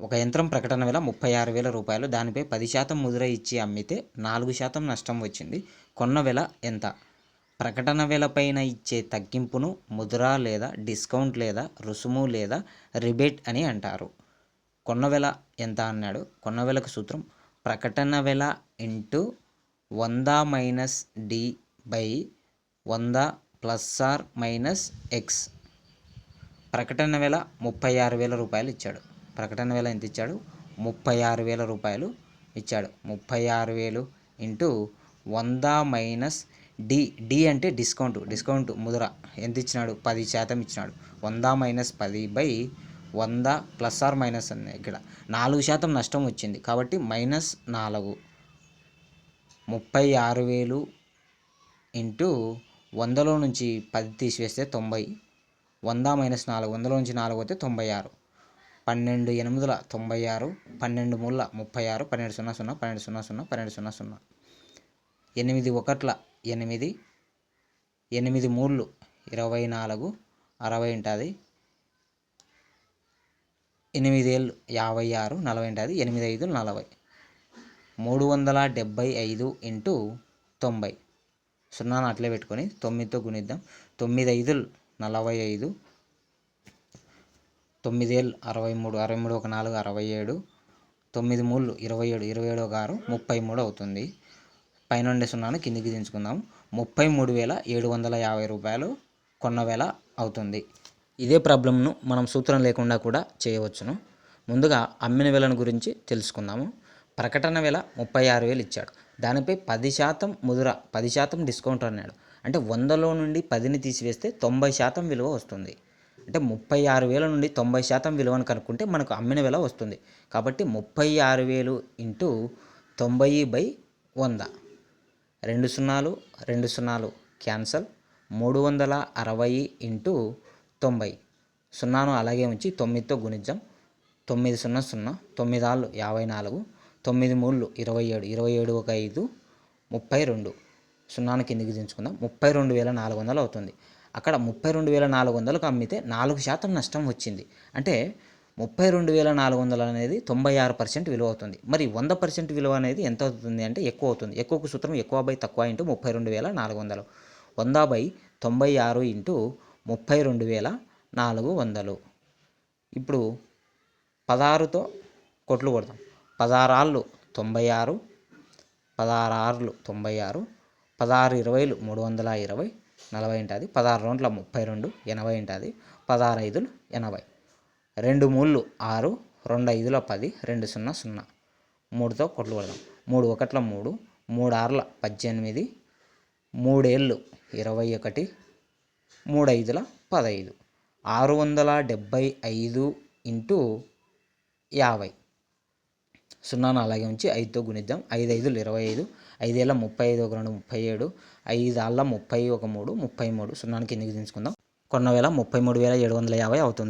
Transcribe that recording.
ఒక యంత్రం ప్రకటన వేల ముప్పై ఆరు వేల రూపాయలు. దానిపై పది శాతం ముద్ర ఇచ్చి అమ్మితే నాలుగు శాతం నష్టం వచ్చింది. కొన్న వెల ఎంత? ప్రకటన వెలపైన ఇచ్చే తగ్గింపును ముద్ర లేదా డిస్కౌంట్ లేదా రుసుము లేదా రిబేట్ అని అంటారు. కొన్న వెల ఎంత అన్నాడు? కొన్న వెలకు సూత్రం ప్రకటన వెల ఇంటూ వంద మైనస్ డి బై వంద ప్లస్ ఆర్ మైనస్ ఎక్స్. ప్రకటన వెల ముప్పై ఆరు వేల రూపాయలు ఇచ్చాడు. ప్రకటన వేల ఎంత ఇచ్చాడు? ముప్పై ఆరు వేల రూపాయలు ఇచ్చాడు. ముప్పై ఆరు వేలు ఇంటూ వంద మైనస్ డి. డి అంటే డిస్కౌంట్. డిస్కౌంట్ ముద్ర. ఎంత ఇచ్చినాడు? పది శాతం ఇచ్చినాడు. వంద మైనస్ పది బై వంద ప్లస్ ఆర్ మైనస్ అన్న ఇక్కడ. నాలుగు శాతం నష్టం వచ్చింది. కాబట్టి మైనస్ నాలుగు. ముప్పై ఆరు వేలు ఇంటూ వందలో నుంచి పది తీసివేస్తే తొంభై. వంద మైనస్ నాలుగు. వందలో నుంచి నాలుగు అయితే తొంభై ఆరు. పన్నెండు ఎనిమిదిల తొంభై ఆరు పన్నెండు మూడుల ముప్పై ఆరు పన్నెండు సున్నా సున్నా పన్నెండు సున్నా సున్నా పన్నెండు సున్నా సున్నా. ఎనిమిది ఒకట్ల ఎనిమిది ఎనిమిది మూడులు ఇరవై నాలుగు అరవై ఉంటుంది. ఎనిమిదేళ్ళు యాభై ఆరు నలభై ఉంటుంది. ఎనిమిది ఐదు నలభై. మూడు వందల డెబ్బై ఐదు ఇంటూ తొంభై. సున్నాను అట్లే పెట్టుకొని తొమ్మిదితో గుణిద్దాం. తొమ్మిది ఐదులు నలభై ఐదు తొమ్మిదేళ్ళు అరవై మూడు అరవై మూడు ఒక నాలుగు అరవై ఏడు తొమ్మిది మూడు ఇరవై ఏడు ఇరవై ఏడు ఒక ఆరు ముప్పై మూడు అవుతుంది. పైన ఉండే సున్నాను కిందికి దించుకుందాం. ముప్పై మూడు వేల ఏడు వందల యాభై రూపాయలు కొన్న వేల అవుతుంది. ఇదే ప్రాబ్లంను మనం సూత్రం లేకుండా కూడా చేయవచ్చును. ముందుగా అమ్మిన వేలను గురించి తెలుసుకుందాము. ప్రకటన వేల ముప్పై ఆరు వేలు ఇచ్చాడు. దానిపై పది శాతం ముదుర పది శాతం డిస్కౌంట్ అన్నాడు. అంటే వందలో నుండి పదిని తీసివేస్తే తొంభై శాతం విలువ వస్తుంది. అంటే ముప్పై ఆరు వేల నుండి తొంభై శాతం విలువను కనుక్కుంటే మనకు అమ్మిన విలువ వస్తుంది. కాబట్టి ముప్పై ఆరు వేలు ఇంటూ తొంభై బై వంద. రెండు సున్నాలు రెండు సున్నాలు క్యాన్సల్. మూడు వందల అరవై ఇంటూ తొంభై. సున్నాను అలాగే ఉంచి తొమ్మిదితో గుణించాం. తొమ్మిది సున్నా సున్నా తొమ్మిది ఆళ్ళు యాభై నాలుగు తొమ్మిది మూడు ఇరవై ఏడు ఇరవై ఏడు ఒక ఐదు ముప్పై రెండు. సున్నాను కిందికి దించుకుందాం. ముప్పై రెండు వేల నాలుగు వందలు అవుతుంది. అక్కడ ముప్పై రెండు వేల నాలుగు వందలకు అమ్మితే నాలుగు శాతం నష్టం వచ్చింది. అంటే ముప్పై రెండు వేల నాలుగు వందలు అనేది తొంభై ఆరు పర్సెంట్ విలువ అవుతుంది. మరి వంద పర్సెంట్ విలువ అనేది ఎంత అవుతుంది అంటే ఎక్కువ అవుతుంది. ఎక్కువకు సూత్రం ఎక్కువ బై తక్కువ ఇంటూ ముప్పై రెండు వేల నాలుగు వందలు. వంద బై తొంభై ఆరు ఇంటూ ముప్పై రెండు వేల నాలుగు వందలు. ఇప్పుడు పదహారుతో కొట్లు కొడతాం పదహారాళ్ళు తొంభై ఆరు పదహారు ఆరులు తొంభై ఆరు పదహారు ఇరవైలు మూడు వందల ఇరవై నలభై ఉంటుంది. పదహారు రౌండ్ల ముప్పై రెండు ఎనభై ఉంటుంది. పదహారు ఐదులు ఎనభై. రెండు మూళ్ళు ఆరు. రెండు ఐదుల పది రెండు సున్నా సున్నా. మూడుతో కొట్లు కొడదాం. మూడు ఒకట్ల మూడు మూడు ఆరుల పద్దెనిమిది మూడేళ్ళు ఇరవై ఒకటి మూడు ఐదుల పదహైదు ఆరు వందల డెబ్భై ఐదు ఇంటూ యాభై. సున్నాను అలాగే ఉంచి ఐదుతో గుణిద్దాం. ఐదు ఐదులు ఇరవై ఐదు ఐదేళ్ళ ముప్పై ఐదు ఒక రెండు ముప్పై ఏడు ఐదాళ్ళ ముప్పై ఒక మూడు ముప్పై మూడు సున్నాను కిందికి దించుకుందాం. కొన్న వేల ముప్పై మూడు వేల ఏడు వందల యాభై అవుతుంది.